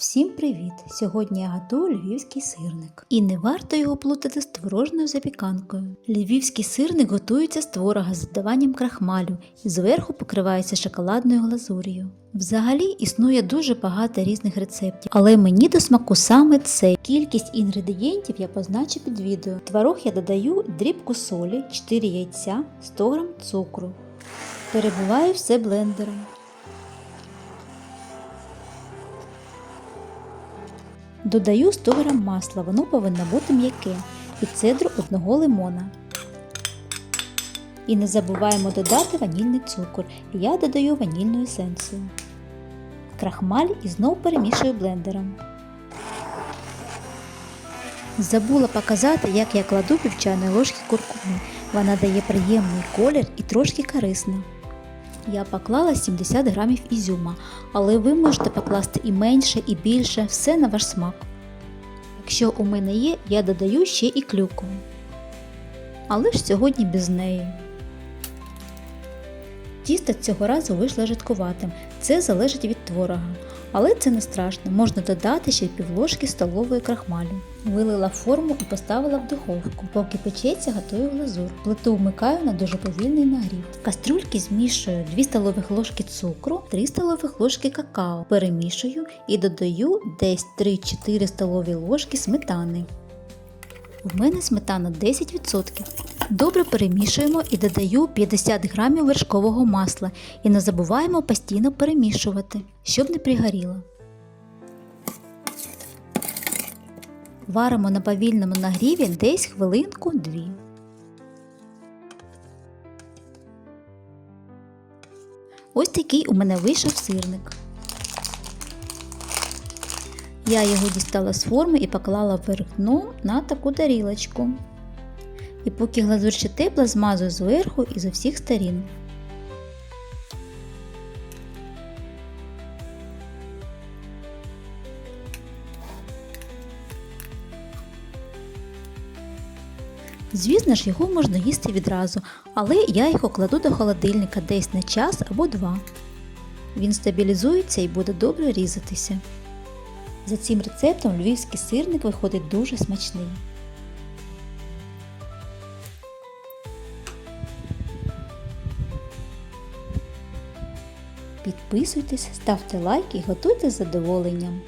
Всім привіт! Сьогодні я готую львівський сирник. І не варто його плутати з творожною запіканкою. Львівський сирник готується з творога з додаванням крахмалю і зверху покривається шоколадною глазур'ю. Взагалі існує дуже багато різних рецептів, але мені до смаку саме цей. Кількість інгредієнтів я позначу під відео. Творог я додаю дрібку солі, 4 яйця, 100 г цукру. Перебиваю все блендером. Додаю 100 г масла, воно повинно бути м'яке, і цедру одного лимона. І не забуваємо додати ванільний цукор. Я додаю ванільну есенцію. Крахмаль і знов перемішую блендером. Забула показати, як я кладу пів чайної ложки куркуми. Вона дає приємний колір і трошки корисна. Я поклала 70 грамів ізюма, але ви можете покласти і менше, і більше, все на ваш смак. Якщо у мене є, я додаю ще і клюкву. Але ж сьогодні без неї. Тісто цього разу вийшло жидкуватим, це залежить від творога. Але це не страшно, можна додати ще півложки столової крахмалю. Вилила форму і поставила в духовку. Поки печеться, готую глазур. Плиту вмикаю на дуже повільний нагрів. Кастрюльки змішую 2 столових ложки цукру, 3 столових ложки какао. Перемішую і додаю десь 3-4 столові ложки сметани. У мене сметана 10%. Добре перемішуємо і додаю 50 грамів вершкового масла і не забуваємо постійно перемішувати, щоб не пригоріло. Варимо на повільному нагріві десь хвилинку-дві. Ось такий у мене вийшов сирник. Я його дістала з форми і поклала вверх дном на таку тарілочку. І поки глазур ще тепла, змазую зверху і з усіх сторін. Звісно ж, його можна їсти відразу, але я його кладу до холодильника десь на час або два. Він стабілізується і буде добре різатися. За цим рецептом львівський сирник виходить дуже смачний. Підписуйтесь, ставте лайк і готуйте з задоволенням.